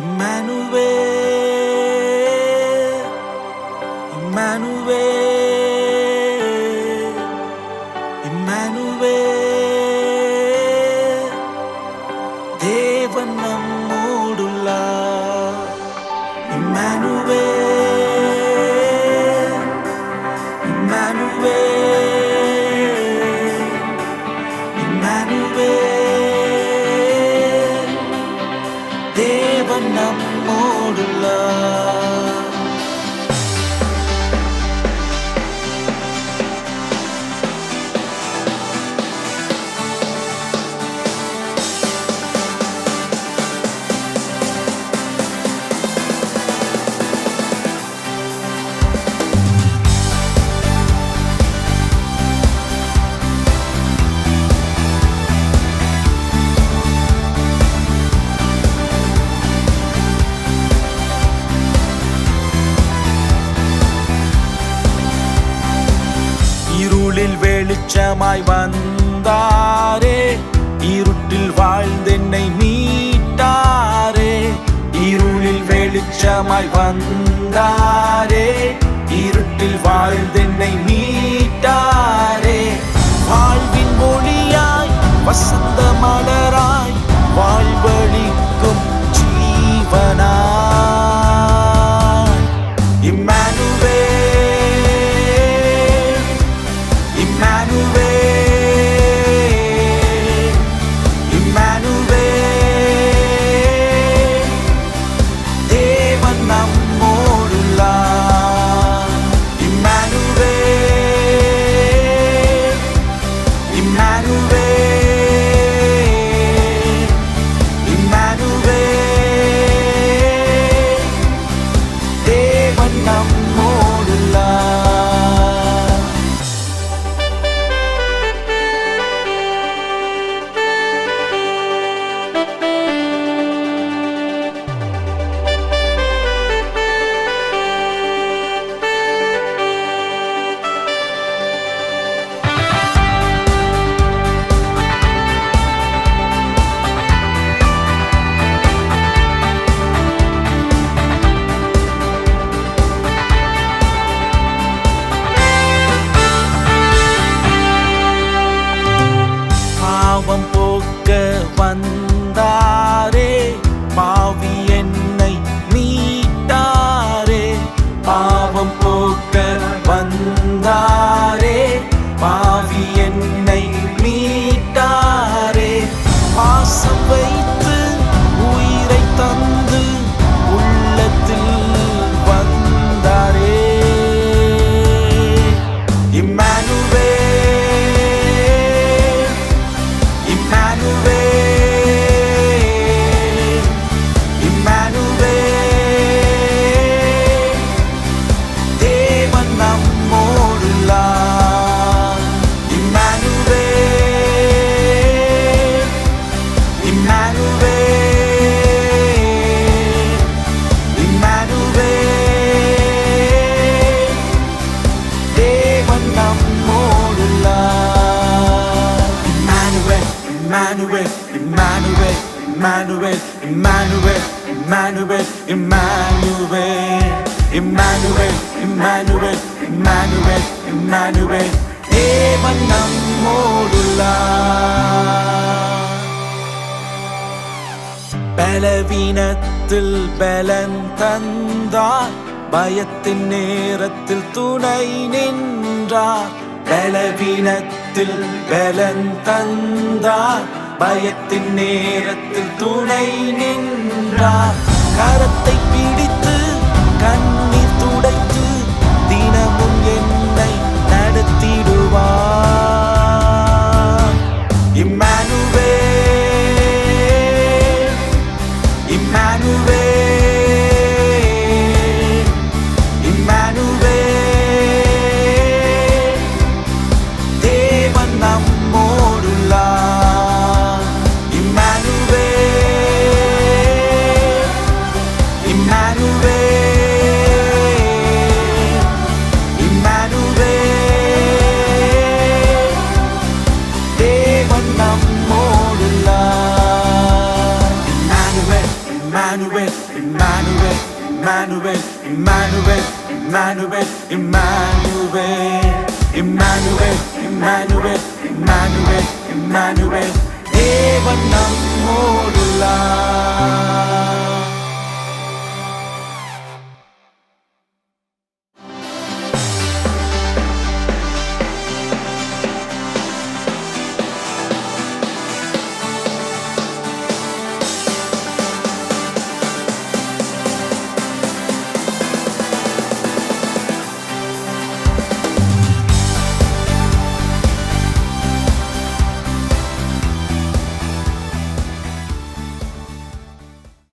Emmanuel, Emmanuel. when I'm all alone. வெளிச்சமாய் வந்தாரே. இருட்டில் வாழ்ந்தென்னை மீட்டாரே. இருளில் வெளிச்சமாய் வந்தாரே. இருட்டில் வாழ்ந்தென்னை மீட்டாரே. வாழ்வின் மொழியாய் வசந்தமாய் Emmanuel, Emmanuel, Emmanuel, Emmanuel, Emmanuel, Emmanuel, Emmanuel, Emmanuel, Emmanuel, Emmanuel, தேவன் நம்மோடுள்ளார் பலவீனத்தில் பலன் தந்தார் பயத்தின் நேரத்தில் துணை நின்றார் பலவீனத்தில் பலன் தந்தார். பயத்தின் நேரத்தில் துணை நின்றார். கரத்தை Emmanuel, Emmanuel, Emmanuel, Emmanuel, Emmanuel, Emmanuel, Emmanuel, Emmanuel, Emmanuel, Emmanuel.